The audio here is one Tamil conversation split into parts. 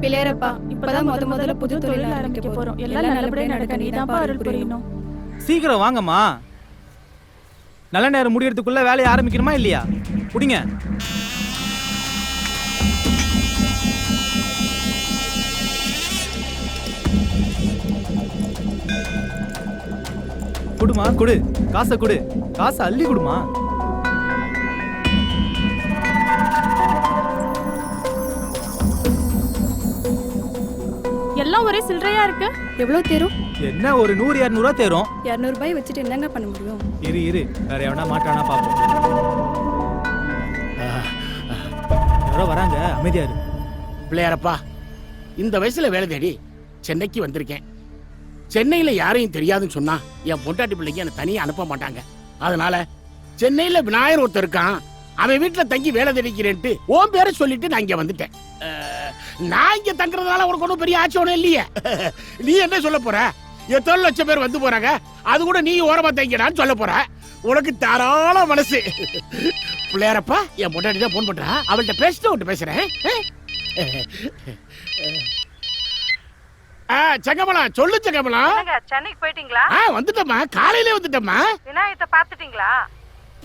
பிள்ளையரப்பா இப்பதான் முத முதல்ல புது தொழில் ஆரம்பிக்க போறோம். எல்லாம் நல்லபடியா நடக்க நீதான்ப்பா அருள் புரியணும். சீக்கிரம் வாங்கம்மா. நல்ல நேரம் முடியறதுக்குள்ள வேலையை ஆரம்பிக்கணுமா இல்லையா? குடிங்க. குடுமா குடு. காசை குடு. காசை அள்ளி குடுமா. எல்லாம் ஒரே சில்லறையா இருக்கு. எவ்வளவு தேரும்? என்ன ஒரு நூறு இரநூறுவா தேரும்? இரநூறு ரூபாய் வச்சுட்டு என்னங்க பண்ண முடியும்? இரு இரு. வேற எவனா மாட்டானா பாப்போம். யாரோ வராங்க. அமைதியா இரு. பிள்ளையாரப்பா இந்த வயசுல வேலை தேடி சென்னைக்கு வந்திருக்கேன். சென்னையில யாரையும் தெரியாதுன்னு சொன்னா என் பொண்டாட்டி பிள்ளைங்க என்னை தனியா அனுப்ப மாட்டாங்க. அதனால சென்னையில விநாயகர் ஒருத்தர் இருக்கான். அவன் வீட்டுல தங்கி வேலை தேடிக்கிறேன்ட்டு உன் பேரை சொல்லிட்டு நான் இங்க வந்துட்டேன். நான் இங்க தங்குறதுனால உனக்கு ஒன்றும் பெரிய ஆட்சி ஒன்றும் இல்லையே. நீ என்ன சொல்ல போற? எத்தனை லட்சம் பேர் வந்து போறாங்க? அது கூட நீ ஓரமா தங்கிடான்னு சொல்ல போற. உனக்கு தாராள மனசு. பிள்ளையாரப்பா என் பொண்டாட்டி தான் போன் பண்றா. அவள்கிட்ட பேசிட்டு உன்கிட்ட பேசுறேன். ஆ? செங்கமலம் சொல்லு செங்கமலம். சென்னைக்கு போயிட்டீங்களா? ஆ வந்துட்டம்மா. காலையிலே வந்துட்டம்மா. விநாயகத்தை பாத்துட்டீங்களா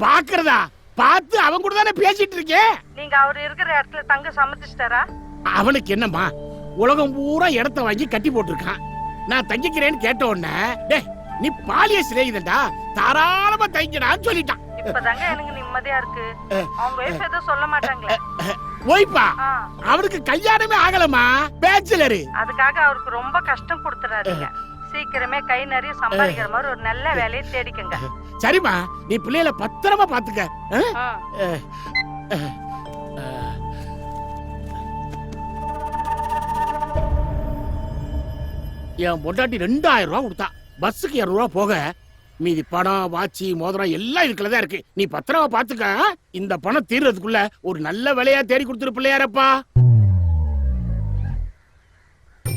பாக்குறதா பார்த்து அவன் கூட தானே பேசிட்டு இருக்கேன். நீங்க அவர் இருக்கிற இடத்துல தங்க சம்மதிச்சிட்டாரா அவனுக்கு என்னம்மா? உலகம் பூரா இடத்த வாங்கி கட்டி போட்டிருக்கான். நான் தங்கிக்கிறேன்னு கேட்ட உடனே நீ பாலிய சிநேகிதன்டா? தாராளமா தங்கிடான்னு சொல்லிட்டான். இப்பதாங்க எனக்கு நிம்மதியா இருக்கு. அவங்க ஒய்ஃப் எதுவும் சொல்ல மாட்டாங்களே. ஓய்ப்பா ஆ, அவனுக்கு கல்யாணமே ஆகலமா பேச்சுலரு. அதுக்காக அவருக்கு ரொம்ப கஷ்டம் கொடுத்துறாதீங்க. சீக்கிரமே கை நிறைய சம்பாதிக்கிற மாதிரி ஒரு நல்ல வேலையை தேடிக்கங்க. சரிம்மா. நீ பிள்ளைகளை பத்திரமா பாத்துக்க. என் பொண்டாட்டி ரெண்டாயிரம் ரூபா கொடுத்தா. பஸ்ஸுக்கு இரநூறுவா போக. மீதி பணம் வாட்சி மோதிரம் எல்லாம் இதுக்குள்ள தான் இருக்கு. நீ பத்திரமா பாத்துக்க இந்த பணம் தீர்றதுக்குள்ள ஒரு நல்ல வேலையா தேடி கொடுத்துரு பிள்ளையாரப்பா.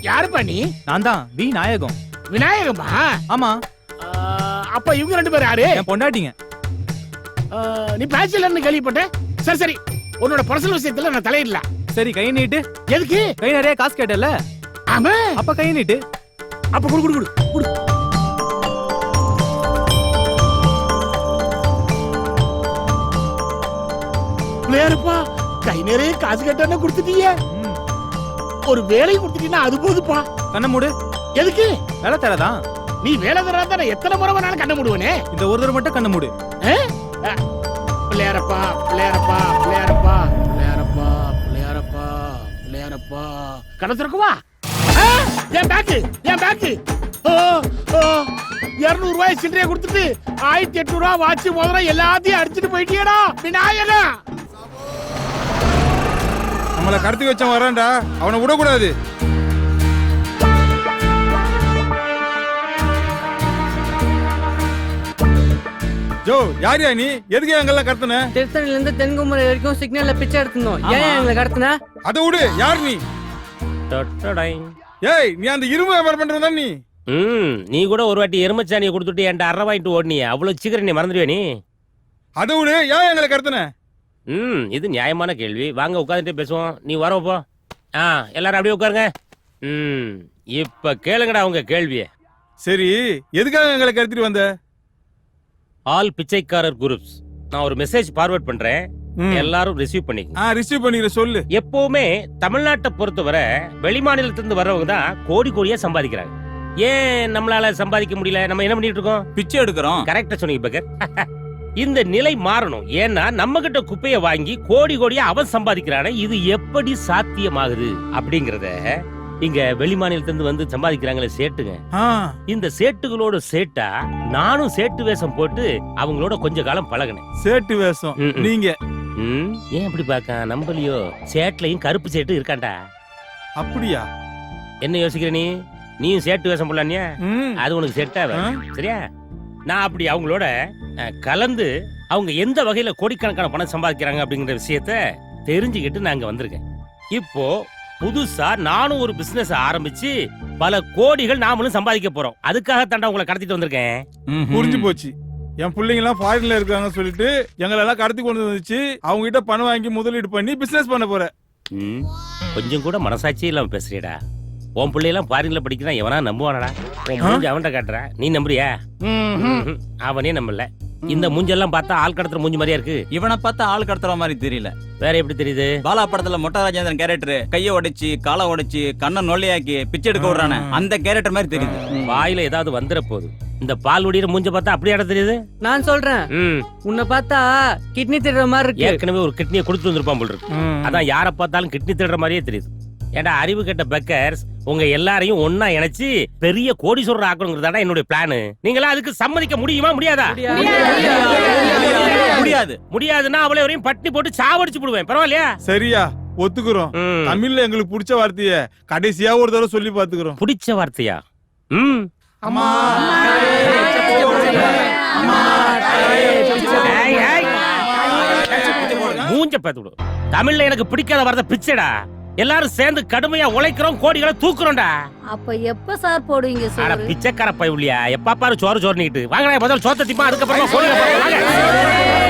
யாருப்பா நீ? நான் தான் வி நாயகம். விநாயகமா ஆமா. அப்ப இவங்க ரெண்டு பேரும் யாரு? என் பொண்டாட்டிங்க. நீ பேச்சுலர்னு கேள்விப்பட்டேன். சரி சரி. உன்னோட பர்சனல் விஷயத்துல நான் தலையிடல. சரி கை நீட்டு. எதுக்கு? கை நிறைய காசு கேட்டல ஆமா. அப்ப கை நீட்டு. அப்ப குடு குடு குடு பிள்ளையாருப்பா கை நிறைய காசு கேட்டானே கொடுத்துட்டீங்க. ஒரு வேலையை கொடுத்துட்டீங்கன்னா அது போதுப்பா. கண்ணை மூடு. எதுக்கு? வேலை தரதான் நீ வேலை தராத எத்தனை முறை வேணாலும் கண்ண முடிவனே? இந்த ஒரு தடவை மட்டும் கண்ணை மூடு. பிள்ளையாரப்பா பிள்ளையாரப்பா பிள்ளையாரப்பா பிள்ளையாரப்பா பிள்ளையாரப்பா பிள்ளையாரப்பா. கடை திறக்குவா? ஆ, என் பேக்கு என் பேக்கு இருநூறு ரூபாய் சில்லறைய கொடுத்துட்டு ஆயிரத்தி எட்நூறு ரூபாய் வாட்சி முதல்ல எல்லாத்தையும் அடிச்சுட்டு போயிட்டியடா விநாயகா நம்மள கடத்தி வச்சவன் வரான்டா அவனை விடக்கூடாது. ஜோ யாரியா நீ? எதுக்கு எங்கெல்லாம் கடத்தின? திருத்தணில இருந்து தென்குமரி வரைக்கும் சிக்னல்ல பிச்சை எடுத்துனோம் ஏன் எங்களை கடத்தின? அதை விடு யார் நீ? ஏய் நீ அந்த இரும்பு வியாபாரம் பண்றதா நீ? ம் நீ கூட ஒரு வாட்டி எருமச்சாணியை கொடுத்துட்டு என்கிட்ட அரை வாங்கிட்டு ஓடினிய. அவ்வளவு சீக்கிரம் நீ மறந்துடுவே நீ? அதை விடு ஏன் எங்களை கடத்தின? ம் இது நியாயமான கேள்வி. வாங்க உட்காந்துட்டு பேசுவோம். நீ வர போ. ஆ எல்லாரும் அப்படியே உட்காருங்க. ம் இப்ப கேளுங்கடா உங்க கேள்விய. சரி எதுக்காக எங்களை கடத்திட்டு வந்த? ஆல் பிச்சைக்காரர் குரூப்ஸ். நான் ஒரு மெசேஜ் ஃபார்வர்ட் பண்றேன். ம். எல்லாரும் ரிசீவ் பண்ணிக்கங்க. ஆ ரிசீவ் பண்ணிக்கிற சொல்லு. எப்பவுமே தமிழ்நாட்டை பொறுத்தவரை வெளிமாநிலத்திலிருந்து வர்றவங்க தான் கோடி கோடியா சம்பாதிக்கிறாங்க. ஏன் நம்மளால சம்பாதிக்க முடியல? நம்ம என்ன பண்ணிட்டு இருக்கோம்? பிச்சை எடுக்கிறோம். கரெக்டா சொன்னீங்க பகர் இந்த நிலை மாறணும். ஏன்னா நம்ம கிட்ட குப்பைய வாங்கி கோடி கோடியா அவன் சம்பாதிக்கிறானே இது எப்படி சாத்தியமாகுது அப்படிங்கறத இங்க வெளிமாநிலத்திலிருந்து வந்து சம்பாதிக்கிறாங்களே சேட்டுங்க. இந்த சேட்டுகளோட சேட்டா நானும் சேட்டு வேஷம் போட்டு அவங்களோட கொஞ்ச காலம் பழகினேன். சேட்டு வேஷம். நீங்க? ம், ஏன் அப்படி பார்க்க? நம்பலையோ. சேட்லயும் கருப்பு சேட்டு இருக்கான்டா அப்படியா? என்ன யோசிக்கிற நீ? நீயும் சேட்டு வேஷம் போடலானியா அது உனக்கு செட் ஆ, ஆகாது சரியா? நான் அப்படி அவங்களோட கலந்து அவங்க எந்த வகையில கோடிக்கணக்கான பணம் சம்பாதிக்கிறாங்க அப்படிங்கிற விஷயத்த தெரிஞ்சுக்கிட்டு நான் இங்க வந்திருக்கேன். இப்போ புதுசா நானும் ஒரு பிசினஸ் ஆரம்பிச்சு பல கோடிகள் நாமளும் சம்பாதிக்க போறோம். அதுக்காக தாண்டா உங்களை கடத்திட்டு வந்திருக்கேன். புரிஞ்சு போச்சு. என் பிள்ளைங்க எல்லாம் ஃபாரின்ல இருக்காங்க சொல்லிட்டு எங்களெல்லாம் கடத்தி கொண்டு வந்துச்சு. அவங்க கிட்ட பணம் வாங்கி முதலீடு பண்ணி பிசினஸ் பண்ண போற ம். கொஞ்சம் கூட மனசாட்சி இல்லாம பேசுறியடா. உன் பிள்ளையெல்லாம் பாரின்ல படிக்கிறான் எவனா நம்புவானடா? உன் மூஞ்சி அவன்கிட்ட காட்டுற. நீ நம்புறியா. அவனே நம்பல. இந்த மூஞ்செல்லாம் பார்த்தா ஆள் கடத்துற மூஞ்சி மாதிரியா இருக்கு? இவனை பார்த்தா ஆள் கடத்துற மாதிரி தெரியல. வேற எப்படி தெரியுது? பாலா படத்துல மொட்டை ராஜேந்திரன் கேரக்டர் கைய உடைச்சு காலை உடைச்சு கண்ணை நொல்லையாக்கி பிச்சை எடுக்க விடுறானே. அந்த கேரக்டர் மாதிரி தெரியுது. வாயில ஏதாவது வந்துட போகுது. இந்த பால் ஒடியிற மூஞ்ச பார்த்தா அப்படியே இடம் தெரியுது? நான் சொல்றேன். ம். உன்னை பார்த்தா கிட்னி திடுற மாதிரி இருக்கு. ஏற்கனவே ஒரு கிட்னியை கொடுத்து வந்திருப்பான் போல் இருக்கு. அதான் யாரை பார்த்தாலும் கிட்னி திருடுற மாதிரியே தெரியுது. ஏன்டா அறிவு கெட்ட பெக்கர்ஸ்? உங்க எல்லாரையும் ஒண்ணா இணைச்சு பெரிய கோடீஸ்வரர் ஆக்கணுங்கிறதாடா என்னுடைய பிளான். நீங்களா அதுக்கு சம்மதிக்க முடியுமா முடியாதா? முடியாது. முடியாதுன்னா அவளை வரையும் பட்டி போட்டு சாவடிச்சு போடுவேன். பரவாயில்லையா? சரியா ஒத்துக்குறோம். ம். தமிழ்ல எங்களுக்கு பிடிச்ச வார்த்தைய கடைசியா ஒரு தடவை சொல்லி பாத்துக்கிறோம் பிடிச்ச வார்த்தையா? ம். ஏய், ஏய். மூஞ்ச பார்த்து விடு. தமிழ்ல எனக்கு பிடிக்காத வார்த்தை பிச்சைடா. எல்லாரும் சேர்ந்து கடுமையா உழைக்கிறோம் கோடிகளை தூக்குறோம்டா. அப்ப எப்ப சார் போடுவீங்க அட சார்? பிச்சைக்கார பயவுலியா எப்பா பாரு சோறு சோறு நீட்டு வாங்கடா முதல்ல சோத்த திப்பா அதுக்கப்புறமா கோழிகளை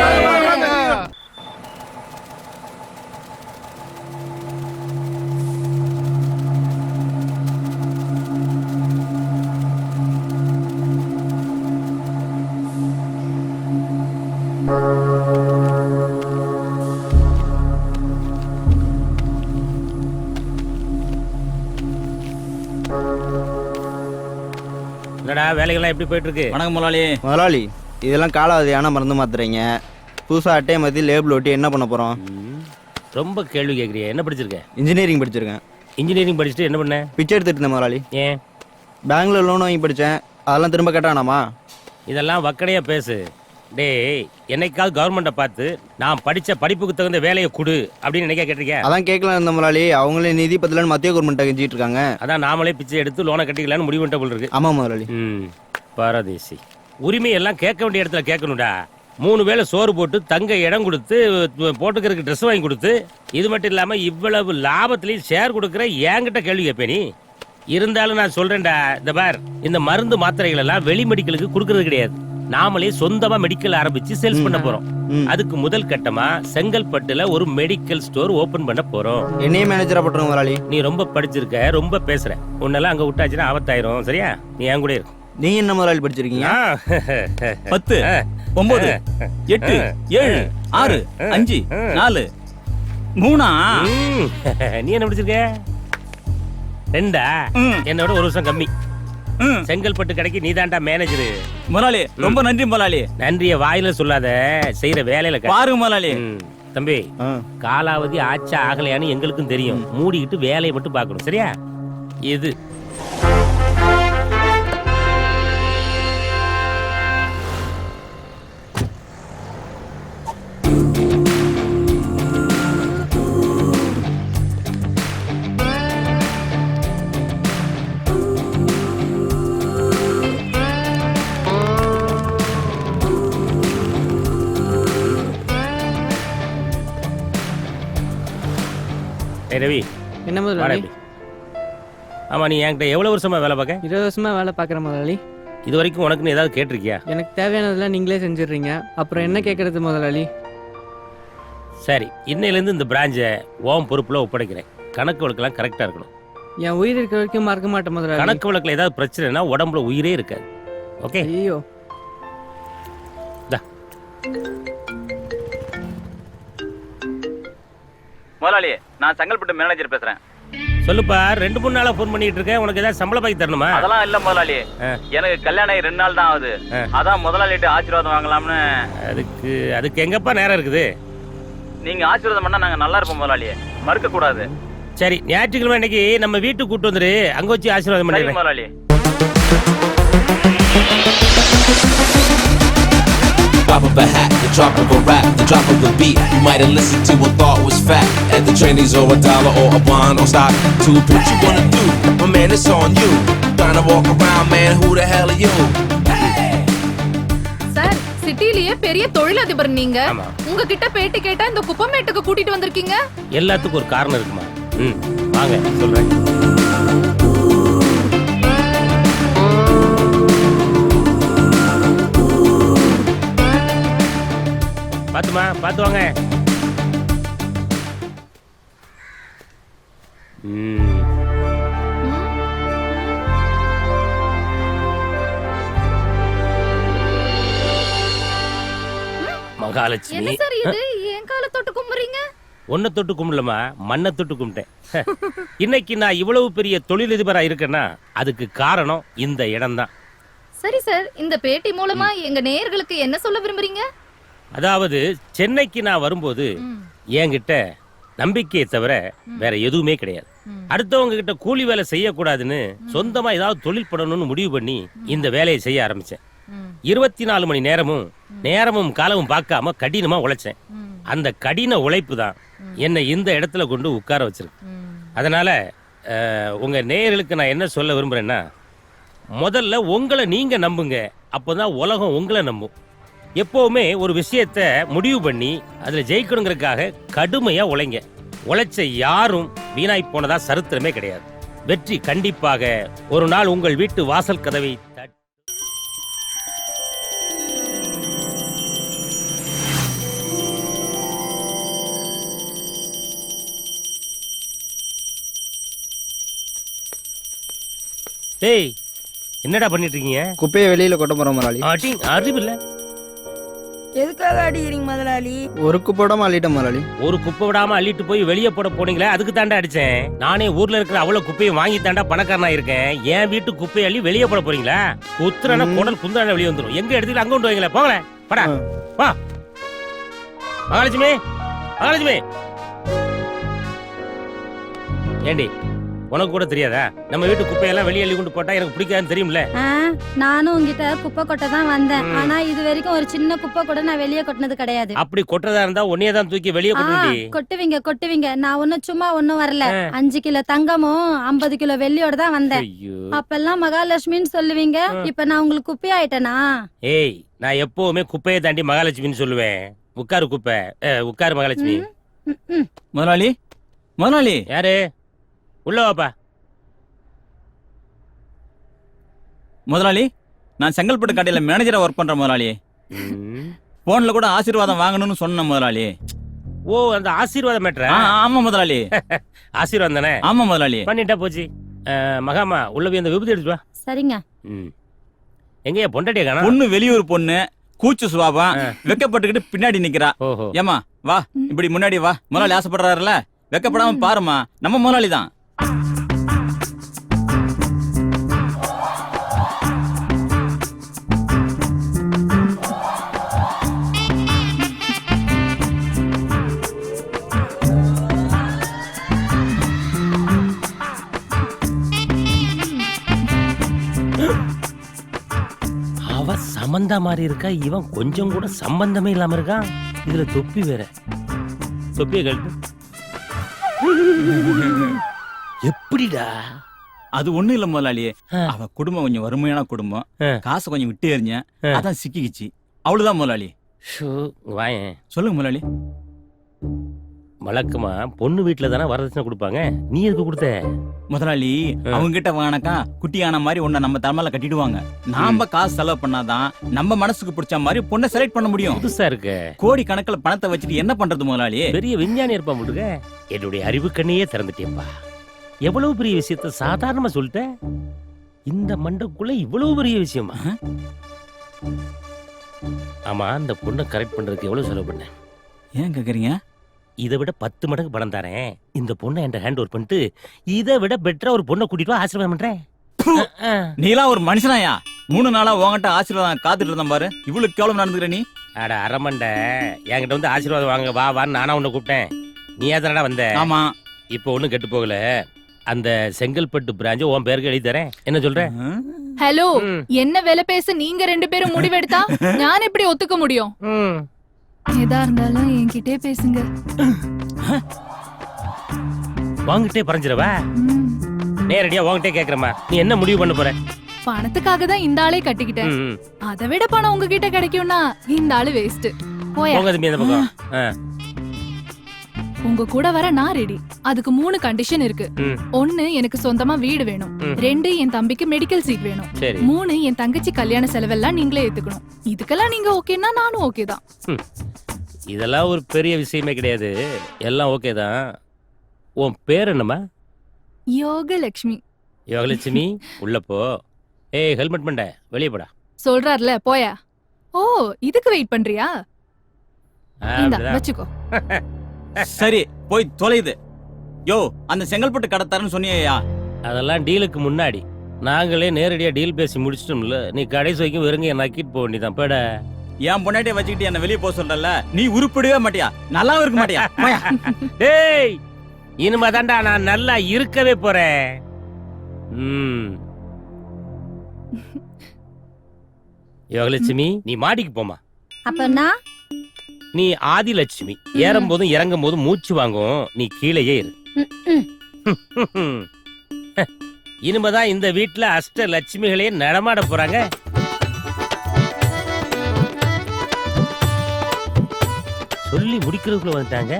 எப்படி போயிட்டு இருக்கு வணக்கம் முதலாளி. முதலாளி இதெல்லாம் காலாவதியான மருந்து மாத்துறீங்க புதுசாக அட்டையை மாற்றி லேபிள் ஒட்டி என்ன பண்ண போகிறோம் ரொம்ப கேள்வி கேக்குறிய. என்ன படிச்சிருக்க? இன்ஜினியரிங் படிச்சிருக்கேன். இன்ஜினியரிங் படிச்சுட்டு என்ன பண்ண? பிச்சை எடுத்துட்டு இருந்தேன் முதலாளி. ஏன்? பேங்க்ல லோன் வாங்கி படித்தேன் அதெல்லாம் திரும்ப கட்டானாமா இதெல்லாம் வக்கடையா பேசு. டேய் என்னைக்காவது கவர்மெண்ட்டை பார்த்து நான் படிச்ச படிப்புக்கு தகுந்த வேலையை கொடு அப்படின்னு நினைக்க கேட்டிருக்கேன் அதான் கேட்கலாம் இருந்த முதலாளி. அவங்களே நிதி பத்தலன்னு மத்திய கவர்மெண்ட்டை கெஞ்சிட்டு இருக்காங்க. அதான் நாமளே பிச்சை எடுத்து லோனை கட்டிக்கலாம்னு முடிவு பண்ணிட்ட போல இருக்கு. ஆமாம் முதலாளி. ம். பாரதேசி. உரிமை எல்லாம் கேட்க வேண்டிய இடத்துல கேட்கணும்டா. மூணு வேளை சோறு போட்டு தங்க இடம் கொடுத்து போட்டுக்கிறதுக்கு ட்ரெஸ் வாங்கி கொடுத்து இது மட்டும் இல்லாம இவ்வளவு லாபத்திலையும் ஷேர் கொடுக்குற என்கிட்ட கேள்வி கேட்பே நீ. இருந்தாலும் நான் சொல்றேன்டா இந்த பார் இந்த மருந்து மாத்திரைகள் எல்லாம் வெளி மெடிக்கலுக்கு கொடுக்கறது கிடையாது. நாமளே சொந்தமா மெடிக்கல் ஆரம்பிச்சு சேல்ஸ் பண்ண போறோம். அதுக்கு முதல் கட்டமா செங்கல்பட்டுல ஒரு மெடிக்கல் ஸ்டோர் ஓபன் பண்ண போறோம். என்னையே மேனேஜராக போட்டுருங்க முதலாளி. நீ ரொம்ப படிச்சிருக்க ரொம்ப பேசுற. உன்னெல்லாம் அங்க விட்டாச்சுன்னா ஆபத்தாயிரும் சரியா? நீ என் கூட இருக்கும் நீங்கள் என்ன முதலாளி படிச்சிருக்கீங்க? பத்து ஒன்பது எட்டு ஏழு ஆறு அஞ்சு நாலு. மூணா. நீ என்ன படிச்சிருக்க? ரெண்டா. என்னோட ஒரு வருஷம் கம்மி. செங்கல்பட்டு கடைக்கு நீதான்டா மேனேஜர். முதலாளி ரொம்ப நன்றி முதலாளி. நன்றிய வாயில சொல்லாத செய்யற வேலையில. பாருங்க முதலாளி. தம்பி காலாவதி ஆச்சா ஆகலையான்னு எங்களுக்கும் தெரியும். மூடிக்கிட்டு வேலையை மட்டும் பார்க்கணும். சரியா? இது. ரவி. என்ன முதலாளி? இப்படி. ஆமா நீ என்கிட்ட எவ்வளவு வருஷமா வேலை பார்க்க? இருபது வருஷமா வேலை பார்க்குறேன் முதலாளி. இது வரைக்கும் உனக்குன்னு ஏதாவது கேட்டிருக்கியா? எனக்கு தேவையானதெல்லாம் நீங்களே செஞ்சிடுறீங்க. அப்புறம் என்ன கேட்கறது முதலாளி? சரி இன்னையிலேருந்து இந்த பிராஞ்சை ஓம் பொறுப்புல ஒப்படைக்கிறேன். கணக்கு வழக்கெல்லாம் கரெக்டா இருக்கணும். என் உயிர் இருக்கிற வரைக்கும் மறக்க மாட்டேன் முதலாளி. கணக்கு வழக்குல ஏதாவது பிரச்சனைனா உடம்புல உயிரே இருக்காது. ஓகே? ஐயோ. முதலாளி நான் செங்கல்பட்டு மேனேஜர் பேசுறேன். சொல்லுப்பா ரெண்டு மூணு நாளா ஃபோன் பண்ணிட்டு இருக்கேன். உனக்கு ஏதாவது சம்பள பாக்கி தரணுமா? அதெல்லாம் இல்ல முதலாளி. எனக்கு கல்யாணம் ரெண்டு நாள் தான் ஆகுது. அதான் முதலாளிட்டு ஆசீர்வாதம் வாங்கலாம்னு. அதுக்கு அதுக்கு எங்கப்பா நேரம் இருக்குது? நீங்க ஆசீர்வாதம் பண்ணா நாங்க நல்லா இருப்போம் முதலாளி. மறுக்க கூடாது. சரி ஞாயிற்றுக்கிழமை இன்னைக்கு நம்ம வீட்டுக்கு கூட்டு வந்துரு. அங்க வச்சு ஆசீர்வாதம் சரி பண்ணிடுறேன். முதலாளி. Drop of a rap, the drop of a beat. You might have listened to and thought was fat. At the trainees or a dollar or a bond or stock. Two what you wanna do? My man, it's on you. Trying to walk around, man, who the hell are you? Sir சிட்டிலேயே பெரிய தொழிலதிபர் நீங்க ஆமா உங்ககிட்ட பேட்டி கேட்டா இந்த குப்பமேட்டுக்கு கூட்டிட்டு வந்திருக்கீங்க எல்லாத்துக்கும் ஒரு காரணம் இருக்குமா ம் வாங்க சொல்றேன் பார்த்து மகாலட்சுமி. என் கால தொட்டு கும்புறீங்க? ஒன்ன தொட்டு கும்பிடலமா மண்ணை தொட்டு கும்பிட்டேன். இன்னைக்கு நான் இவ்வளவு பெரிய தொழிலதிபரா இருக்கேன்னா அதுக்கு காரணம் இந்த இடம்தான். சரி சார் இந்த பேட்டி மூலமா எங்க நேயர்களுக்கு என்ன சொல்ல விரும்புறீங்க? அதாவது சென்னைக்கு நான் வரும்போது என்கிட்ட நம்பிக்கையை தவிர வேற எதுவுமே கிடையாது. அடுத்தவங்க கிட்ட கூலி வேலை செய்யக்கூடாதுன்னு சொந்தமா ஏதாவது தொழில் பண்ணணும்னு முடிவு பண்ணி இந்த வேலையை செய்ய ஆரம்பிச்சேன். இருபத்தி நாலு மணி நேரமும் நேரமும் காலமும் பார்க்காம கடினமா உழைச்சேன். அந்த கடின உழைப்பு தான் என்னை இந்த இடத்துல கொண்டு உட்கார வச்சிருக்கு. அதனால உங்க நேயர்களுக்கு நான் என்ன சொல்ல விரும்புறேன்னா முதல்ல உங்களை நீங்க நம்புங்க. அப்பதான் உலகம் உங்களை நம்பும். எப்பவுமே ஒரு விஷயத்த முடிவு பண்ணி அதுல ஜெயிக்கணுங்கிறதுக்காக கடுமையா உழைங்க. உழைச்ச யாரும் வீணாய் போனதா சரித்திரமே கிடையாது. வெற்றி கண்டிப்பாக ஒரு நாள் உங்கள் வீட்டு வாசல் கதவை டேய் என்னடா பண்ணிட்டு இருக்கீங்க? குப்பையை வெளியில் கொட்ட போகிறோம் முதலாளி அடி அறிவில்ல. எதுக்காக அடிக்கிறீங்க முதலாளி? ஒரு குப்பையோட அள்ளிட்டேன் முதலாளி. ஒரு குப்பை விடாம அள்ளிட்டு போய் வெளியே போட போனீங்களே அதுக்கு தாண்டா அடிச்சேன். நானே ஊர்ல இருக்கிற அவ்வளவு குப்பையை வாங்கி தாண்டா பணக்காரனா இருக்கேன். என் வீட்டு குப்பையை அள்ளி வெளியே போட போறீங்களா? குத்துறன. குடல் குந்தான வெளியே வந்துரும். எங்க எடுத்துட்டு அங்க கொண்டு வைங்களே? போங்களே படா. வா. மகாலட்சுமி மகாலட்சுமி. ஏண்டி உனக்கு கூட தெரியாதா? நம்ம வீட்டு குப்பையெல்லாம் வெளியே அள்ளி கொண்டு போட்டா எனக்கு பிடிக்காதுன்னு தெரியும்ல? நானும் உங்ககிட்ட குப்பை கொட்ட தான் வந்தேன். ஆனா இது வரைக்கும் ஒரு சின்ன குப்பை கூட நான் வெளியே கொட்டினது கிடையாது. அப்படி கொட்டுறதா இருந்தா உன்னையே தான் தூக்கி வெளியே கொட்டுடி கொட்டுவீங்க கொட்டுவீங்க. நான் ஒன்னும் சும்மா ஒண்ணும் வரல. அஞ்சு கிலோ தங்கமும் ஐம்பது கிலோ வெள்ளியோட தான் வந்தேன். அப்பெல்லாம் மகாலட்சுமின்னு சொல்லுவீங்க. இப்ப நான் உங்களுக்கு குப்பை ஆயிட்டேனா ஏய் நான் எப்பவுமே குப்பையை தாண்டி மகாலட்சுமின்னு சொல்லுவேன். உட்காரு குப்பை. உட்காரு மகாலட்சுமி. முதலாளி முதலாளி. யாரு? உள்ள வாப்பா. முதலாளி நான் செங்கல்பட்டு கடையில மேனேஜரா ஒர்க் பண்றேன் முதலாளி. போன்ல கூட ஆசீர்வாதம் வாங்கணும்னு சொன்ன முதலாளி. ஓ அந்த ஆசீர்வாதம் மேட்ற ஆ, ஆமா முதலாளி. ஆசீர்வாதம் தானே? ஆமா முதலாளி. பண்ணிட்டா போச்சு. மகாமா உள்ள போய் அந்த விபூதி எடுத்து வா. சரிங்க. ம். எங்கயா பொண்டாட்டிய காணோம் பொண்ணு வெளியூர் பொண்ணு கூச்சு சுபாவம் ஆ. வெக்கப்பட்டுக்கிட்டு பின்னாடி நிக்கிறா. ஓஹோ. ஏமா வா இப்படி முன்னாடி வா. முதலாளி ஆசைப்படுறாருல வெக்கப்படாம பாருமா நம்ம முதலாளி தான். சம்பந்தா மாதிரி இருக்கா? இவன் கொஞ்சம் கூட சம்பந்தமே இல்லாம இருக்கான் இதுல தொப்பி வேற. தொப்பிய கழட்டு. எப்படிடா? அது ஒண்ணும் இல்ல முதலாளி ஆ. அவ குடும்பம் கொஞ்சம் வறுமையான குடும்பம். காசை கொஞ்சம் விட்டு எறிஞ்சேன். அதான் சிக்கிக்கிச்சு. அவ்வளவுதான் முதலாளி. வாயேன். சொல்லுங்க முதலாளி. வழக்கமா பொண்ணு வீட்டுல தானே வரதட்சணை கொடுப்பாங்க? நீ எதுக்கு கொடுத்த? முதலாளி. அவங்க கிட்ட வாங்கினாக்கா குட்டியான மாதிரி உன்னை நம்ம தலைமையில கட்டிடுவாங்க. நாம காசு செலவு பண்ணாதான் நம்ம மனசுக்கு பிடிச்ச மாதிரி பொண்ணை செலக்ட் பண்ண முடியும். புதுசா இருக்கு. கோடி கணக்குல பணத்தை வச்சுட்டு என்ன பண்றது முதலாளி? பெரிய விஞ்ஞானி இருப்பா முடுங்க என்னுடைய அறிவு கண்ணையே திறந்துட்டேப்பா எவ்வளவு பெரிய விஷயத்த சாதாரணமா சொல்லிட்டேன் இந்த மண்டக்குள்ள இவ்வளவு பெரிய விஷயமா? ஆமா அந்த பொண்ணை கரெக்ட் பண்றதுக்கு எவ்வளவு செலவு பண்ண? ஏன் கேக்குறீங்க? இதை விட பத்து மடங்கு பணம் தரேன் இந்த பொண்ணை என்கிட்ட ஹேண்ட் ஓவர் பண்ணிட்டு இதை விட பெட்டரா ஒரு பொண்ணை கூட்டிட்டு வா ஆசீர்வாதம் பண்றேன். நீலாம் ஒரு மனுஷனாயா? மூணு நாளா உன்கிட்ட ஆசீர்வாதம் காத்துட்டு இருந்தேன் பாரு. இவ்வளவு கேவலம் நடந்துக்கிற நீ? அட அரமண்ட என்கிட்ட வந்து ஆசீர்வாதம் வாங்க வா வான்னு நானா உன்னை கூப்பிட்டேன். நீ ஏதானடா வந்த? ஆமா. இப்போ ஒண்ணும் கெட்டு போகல. அந்த செங்கல்பட்டு பிராஞ்ச உன் பேருக்கு எழுதி தரேன். என்ன சொல்ற? ஹலோ. என்ன வேலை பேச நீங்க ரெண்டு பேரும் முடிவெடுத்தா நான் எப்படி ஒத்துக்க முடியும். எதா இருந்தாலும் என்கிட்டே பேசுங்க. வாங்கிட்டே பறஞ்சிடவா ம். நேரடியா வாங்கிட்டே கேக்குறமா நீ என்ன முடிவு பண்ண போற? பணத்துக்காக தான் இந்த ஆளே கட்டிக்கிட்டேன். அதை விட பணம் உங்ககிட்ட கிடைக்கும்னா இந்த ஆளு வேஸ்ட் போயா? போங்க தம்பி அந்த பக்கம் உங்க கூட வர நான் ரெடி அதுக்கு மூணு கண்டிஷன் இருக்கு. ஒன்னு எனக்கு சொந்தமா வீடு வேணும். ரெண்டு என் தம்பிக்கு மெடிக்கல் சீட் வேணும். மூணு என் தங்கச்சி கல்யாண செலவெல்லாம் நீங்களே ஏத்துக்கணும். இதுக்கெல்லாம் நீங்க ஓகேன்னா நானும் ஓகே தான். இதெல்லாம் ஒரு பெரிய விஷயமே கிடையாது. எல்லாம் ஓகே தான். உன் பேர் என்னம்மா? யோகலட்சுமி. யோகலட்சுமி உள்ள போ. ஏய் ஹெல்மெட் பண்ண வெளியே போடா. சொல்றாருல போயா? ஓ இதுக்கு வெயிட் பண்றியா. வச்சுக்கோ. சரி போய் தொலையுது யோ அந்த செங்கல்பட்டு கடை தரேன்னு சொன்னியா அதெல்லாம் டீலுக்கு முன்னாடி. நாங்களே நேரடியா டீல் பேசி முடிச்சிட்டோம்ல. நீ கடைசி வரைக்கும் வெறுங்க நக்கிட்டு போக வேண்டியதான் பேட என் பொண்டாட்டிய வச்சுக்கிட்டு என்ன வெளியே போக சொல்றல நீ உருப்படவே மாட்டியா? நல்லாவும் இருக்க மாட்டியா. டேய் இனிமே தாண்டா நான் நல்லா இருக்கவே போறேன். ம். யோகலட்சுமி நீ மாடிக்கு போமா அப்ப நான்? நீ ஆதிலட்சுமி. ஏறும் போதும் இறங்கும் போதும் மூச்சு வாங்கும். நீ கீழேயே இரு. இனிமேதான் இந்த வீட்டுல அஷ்ட லட்சுமிகளே நடமாட போறாங்க. சொல்லி முடிக்கிறதுக்குள்ள வந்துட்டாங்க.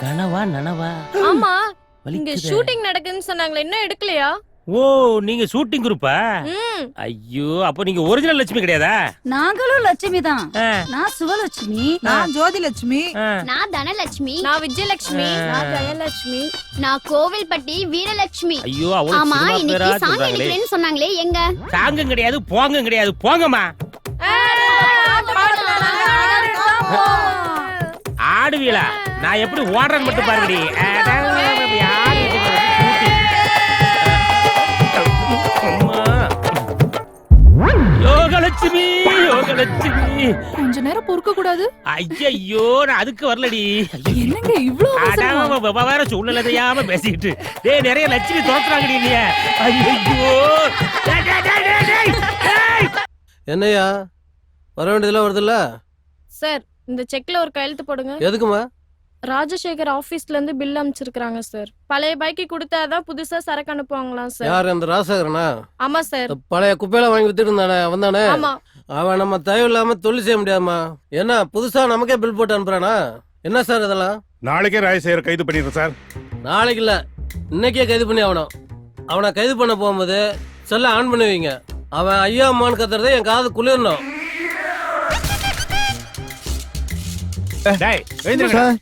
கனவா நனவா? ஆமா. இங்க. ஷூட்டிங் நடக்குதுன்னு சொன்னாங்களே இன்னும் எடுக்கலையா? ஓ நீங்க ஷூட்டிங் குரூப்பா? ஐயோ அப்போ நீங்க ஒரிஜினல் லட்சுமி கிடையாதா? நாங்களும் லட்சுமி தான். நான் சிவலட்சுமி. நான் ஜோதிலட்சுமி. நான் தனலட்சுமி. நான் விஜயலட்சுமி. நான் ஜெயலட்சுமி. நான் கோவில்பட்டி வீரலட்சுமி. ஐயோ அவ்வளவு ஆமா இன்னைக்கு சாங் எடுக்கிறேன்னு சொன்னாங்களே எங்க? சாங்கும் கிடையாது போங்கும் கிடையாது போங்கம்மா. ஆடுவீளா? நான் எப்படி ஓடுறேன்னு மட்டும் பாருங்கடி. கொஞ்ச நேரம் பொறுக்க கூடாது. ஐயோ நான் அதுக்கு வரலடி. என்னங்க இவ்ளோ விவகார சூழ்நிலை தெரியாம பேசிக்கிட்டு. டேய் நிறைய லட்சுமி தோத்துறாங்கடி நீ ஐயோ. என்னய்யா? வர வேண்டியதெல்லாம் வருதுல்ல? சார் இந்த செக்ல ஒரு கையெழுத்து போடுங்க. எதுக்குமா ராஜசேகர் ஆபீஸ்ல இருந்து பில் அனுப்பிச்சிருக்காங்க சார். பழைய பைக்கு கொடுத்தாதான் புதுசா சரக்கு அனுப்புவாங்களாம் சார். யார் அந்த ராசகரனா ஆமா சார். பழைய குப்பையில வாங்கி வித்துட்டு இருந்தானே அவன்தானே? ஆமா. அவன் நம்ம தயவு இல்லாம தொழில் செய்ய முடியாதுமா. என்ன புதுசா நமக்கே பில் போட்டு அனுப்புறானா? என்ன சார் இதெல்லாம்? நாளைக்கே ராஜசேகர் கைது பண்ணிடுறேன் சார். நாளைக்கு இல்ல இன்னைக்கே கைது பண்ணி ஆகணும். அவனை கைது பண்ண போகும்போது செல்ல ஆன் பண்ணி வைங்க அவன் ஐயா அம்மான்னு கத்துறதை என் காது குளிரணும். டேய். சார்?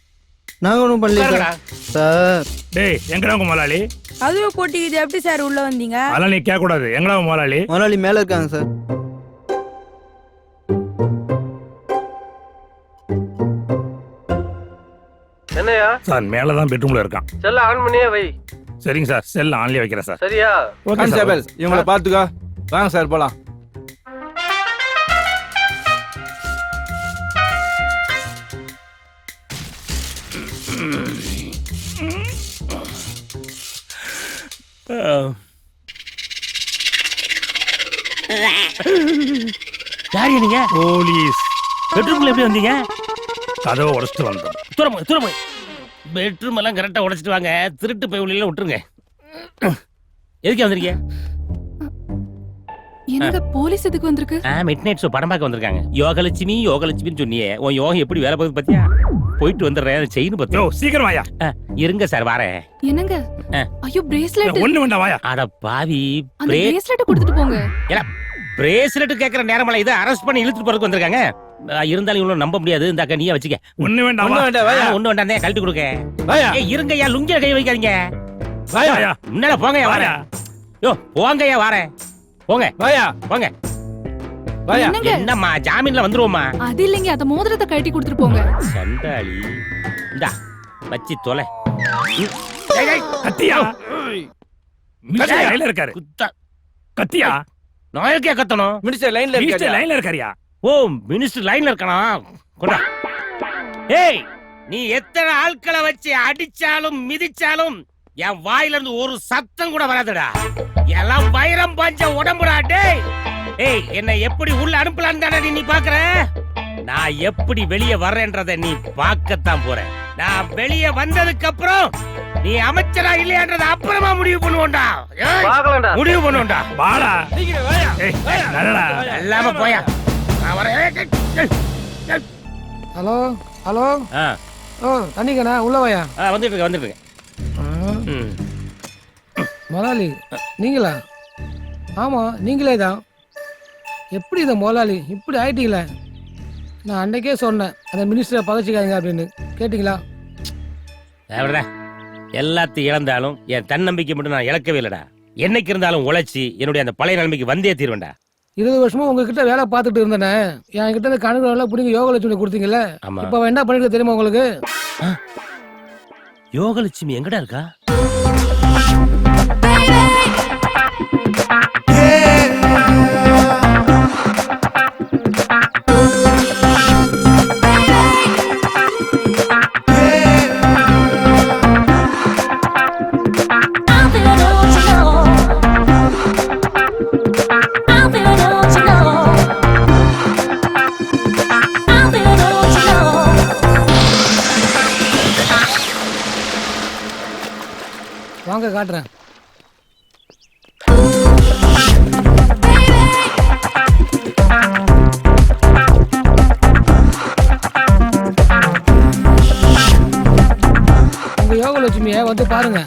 நாங்கள் ஒன்றும் பண்ணல உட்காருங்கடா. சார். டேய் எங்கடா உங்க முதலாளி? அதுவும் போட்டிக்குது. எப்படி சார் உள்ள வந்தீங்க? அதெல்லாம் நீ கேட்க கூடாது எங்கடா உங்க முதலாளி? முதலாளி மேலே இருக்காங்க சார். சார் மேலதான் பெட்ரூம்ல இருக்கான். செல்ல ஆன் பண்ணியே வை. சரிங்க சார் செல் ஆன்லயே வைக்கிறேன் சார். சரியா? ஓகே சார் இவங்கள பார்த்துக்கோ. வாங்க சார் போலாம். யாரு நீங்க? போலீஸ். பெட்ரூம்ல எப்படி வந்தீங்க? கதவை உடைச்சிட்டு வந்தோம். தூரம் போய், தூரம் போய். பெட்ரூம் எல்லாம் கரெக்டா உடைச்சிட்டு வாங்க. திருட்டு போய் உள்ள விட்டுருங்க. எதுக்கு வந்திருக்கீங்க? என்னங்க போலீஸ் எதுக்கு வந்திருக்கு? ஆ மிட் நைட் ஷோ படம் பார்க்க வந்திருக்காங்க. யோகலட்சுமி யோகலட்சுமின்னு சொன்னியே. உன் யோகம் எப்படி வேலை பார்க்குது பாத்தியா போயிட்டு வந்துடுறேன் செயின் யோ பத்தியோ சீக்கிரம் வாயா. இருங்க சார் வரேன். என்னங்க. ஐயோ பிரேஸ்லெட் ஒண்ணு வேண்டாம் வாயா. அட பாவி பிரேஸ்லெட் கொடுத்துட்டு போங்க. பிரேஸ்லெட் கேக்குற நேரமல இதை அரெஸ்ட் பண்ணி இழுத்துட்டு போறதுக்கு வந்திருக்காங்க. இருந்தாலும் இவ்வளவு நம்ப முடியாது. இந்த அக்கா நீயே வச்சுக்க. ஒண்ணு வேண்டாம் வா. ஆ, ஒண்ணு வேண்டாம் கழட்டி கொடுக்க. வாயா? ஏய் இருங்கய்யா லுங்கிய கை வைக்காதீங்க. வாயா? முன்னால போங்கய்யா வரேன். யோ போங்கய்யா வரேன். போங்க. வாயா? போங்க. என்னம்மா ஜாமீன்ல வந்துருவோமா அது இல்லைங்க அந்த மோதிரத்தை கழட்டி கொடுத்துட்டு போங்க. சண்டாளி. இந்தா வச்சு தொலை. கத்தியா. லைன்ல இருக்காரு. குத்தா. கத்தியா? நாயக்கே கத்தணும். மினிஸ்டர் லைன்ல மினிஸ்டர் லைன்ல இருக்காரியா? ஓ மினிஸ்டர் லைன்ல இருக்கானா? கொண்டா. ஏய் நீ எத்தனை ஆட்களை வச்சு அடிச்சாலும் மிதிச்சாலும் என் வாயில இருந்து ஒரு சத்தம் கூட வராதுடா. எல்லாம் வைரம் பஞ்ச உடம்புடா டேய். ஏய் என்னை எப்படி உள்ள அனுப்பலான்னு தானே நீ பாக்குற? நான் எப்படி வெளியே வர்றேன்றத நீ பார்க்கத்தான் போற நான் வெளியே வந்ததுக்கு அப்புறம் நீ அமைச்சரா இல்லையான்றத அப்புறமா முடிவு பண்ணுவோம்டா. முடிவு பண்ணுவோம்டா. வாடா. எல்லாம போயா. நான் வரேன். Hello hello. ஆ. ஓ தண்ணிக்கண்ணா உள்ள வாயா. ஆ வந்துட்டு இருக்கேன் வந்துட்டு இருக்கேன். முதலாளி நீங்களா? ஆமா நீங்களே தான். எப்படி இந்த முதலாளி இப்படி ஆயிட்டீங்களே? நான் அன்னைக்கே சொன்னேன் அந்த மினிஸ்டரை பதச்சிக்காதீங்க அப்படின்னு. கேட்டிங்களா? எவ்வளவுடா? எல்லாத்தையும் இழந்தாலும் என் தன்னம்பிக்கை மட்டும் நான் இழக்கவே இல்லடா. என்னைக்கு இருந்தாலும் உழைச்சி என்னுடைய அந்த பழைய நிலைமைக்கு வந்தே தீர்வேன்டா. இருபது வருஷமா உங்ககிட்ட வேலை பார்த்துட்டு இருந்தேனே. என்கிட்ட இருந்து கணக்கு எல்லாம் பிடிங்க யோக லட்சுமி கொடுத்தீங்கல்ல? ஆமா. இப்ப என்ன பண்ணிட்டு தெரியுமா உங்களுக்கு? யோகலட்சுமி எங்கடா இருக்கா? வந்து பாருங்க.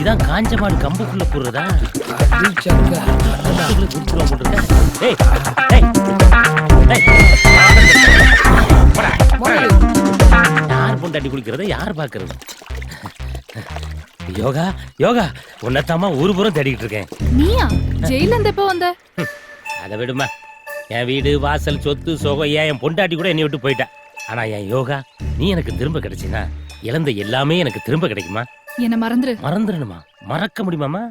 இதான் காஞ்ச மாடு கம்புக்குள்ள போடுறதா? இருக்க. ஏய், ஏய், ஏய். போடா, போடா. யார் பொண்டாட்டி குளிக்கிறத யார் பாக்குறது யோகா யோகா. உன்னத்தாமா ஊரு பூரம் தேடிட்டு இருக்கேன். நீயா? ஜெயில இருந்து எப்போ வந்த? அதை விடுமா. என் வீடு வாசல் சொத்து சோகம் ஏன் என் பொண்டாட்டி கூட என்னை விட்டு போயிட்டா. ஆனா என் யோகா நீ எனக்கு திரும்ப கிடைச்சினா இழந்த எல்லாமே எனக்கு திரும்ப கிடைக்குமா? என்ன மறந்துரு. மறந்துடணுமா? மறக்க முடியுமாமா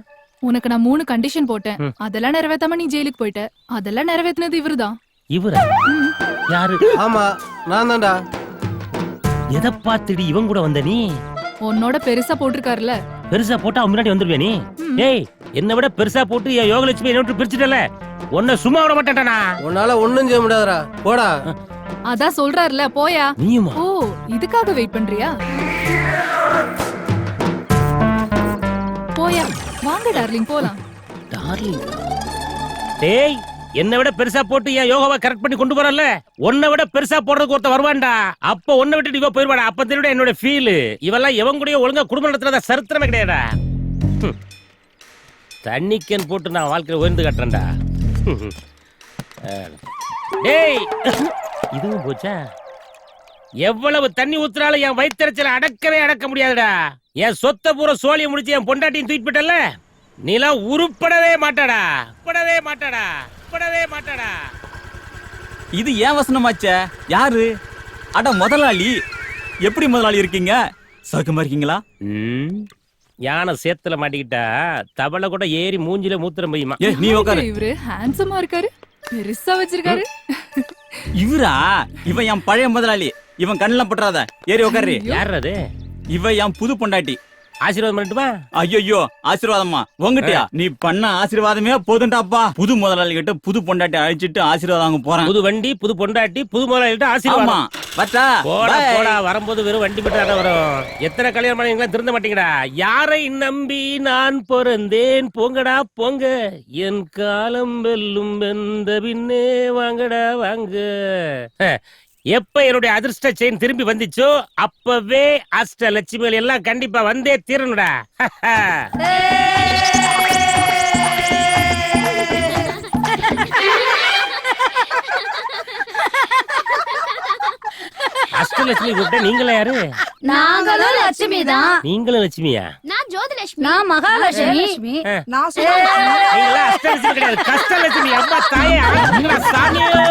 உனக்கு நான் மூணு கண்டிஷன் போட்டேன். அதெல்லாம் நிறைவேத்தாம நீ ஜெயிலுக்கு போயிட்ட. அதெல்லாம் நிறைவேத்தினது இவருதான். இவரா? யாரு? ஆமா நான் தான்டா. எதை பார்த்துடி இவன் கூட வந்த நீ? உன்னோட பெருசா போட்டிருக்காருல பெருசா போட்டா அவன் முன்னாடி வந்துருவே நீ. ஏய் என்ன விட பெருசா போட்டு என் யோகலட்சுமி என்ன விட்டு பிரிச்சுட்டல உன்னை சும்மா விட மாட்டேன்டா உன்னால ஒண்ணும் செய்ய முடியாதுடா. போடா. அதான் சொல்றாருல போயா? நீயுமா? ஓ இதுக்காக வெயிட் பண்றியா? போயா வாங்க டார்லிங் போலாம். டார்லிங்? டேய் என்னை விட பெருசா போட்டு என் யோகாவை கரெக்ட் பண்ணி கொண்டு போறல உன்னை விட பெருசா போடுறதுக்கு ஒருத்த வருவான்டா. அப்ப உன்னை விட்டு இவ போயிருவாடா அப்ப தெரியும் என்னோட ஃபீல் இவெல்லாம் எவன் கூடயும் ஒழுங்கா குடும்பம் நடத்துறதா சரித்திரமே கிடையாடா ஹம். தண்ணிக்கன் போட்டு நான் வாழ்க்கையில உயர்ந்து கட்டுறேன்டா. டேய் இதுவும் போச்சா? எவ்வளவு தண்ணி ஊத்துறாலும் என் வயிற்றுச்சல அடக்கவே அடக்க முடியாதுடா. என் சொத்தை பூரா சோழியை முடிச்சு என் பொண்டாட்டியும் தூக்கிட்டு போயிட்டல நீலாம் உருப்படவே மாட்டாடா. உருப்படவே மாட்டாடா. உருப்படவே மாட்டாடா. இது ஏன் வசனமாச்சே? யாரு? அட முதலாளி. எப்படி முதலாளி இருக்கீங்க? சௌக்கியமா இருக்கீங்களா? யானை சேத்துல மாட்டிக்கிட்டா தவளை கூட ஏறி மூஞ்சில மூத்திரம் பெய்யுமா ஏ நீ உட்காரு இவரு ஹேண்ட்ஸமா இருக்காரு. பெருசா வச்சிருக்காரு. இவரா? இவன் என் பழைய முதலாளி. இவன் கண்ணுல பட்டுறாத. ஏறி உட்காரு யார் அது இவ என் புது பொண்டாட்டி. ஆசீர்வாதம் பண்ணட்டுமா? ஐயோ ஆசீர்வாதம்மா. உங்ககிட்டயா? நீ பண்ண ஆசீர்வாதமே போதுண்டாப்பா. புது முதலாளி கிட்ட புது பொண்டாட்டி அழைச்சிட்டு ஆசீர்வாதம் வாங்க போறேன். புது வண்டி புது பொண்டாட்டி புது முதலாளிகிட்ட ஆமா. ஆசீர்வாதம் பட்டா போடா. போடா வரும்போது வெறும் வண்டி மட்டும் தானே வரும். எத்தனை கல்யாணம் பண்ணீங்களா திருந்த மாட்டீங்கடா. யாரை நம்பி நான் பிறந்தேன் போங்கடா போங்க. என் காலம் வெல்லும் வெந்த பின்னே வாங்கடா வாங்க. எப்ப என்னுடைய அதிர்ஷ்ட செயின் திரும்பி வந்துச்சோ அப்பவே அஷ்ட லட்சுமிகள் எல்லாம் கண்டிப்பா வந்தே தீரணுடா அஷ்டலட்சுமி கூப்பிட்ட நீங்களா யாரு? நாங்களும் லட்சுமி தான். நீங்களும் லட்சுமியா? நான் ஜோதிலட்சுமி. நான் மகாலட்சுமி. நீங்களா அஷ்டலட்சுமி கிடையாது. கஷ்டலட்சுமி அம்மா தாயே சாமியோ.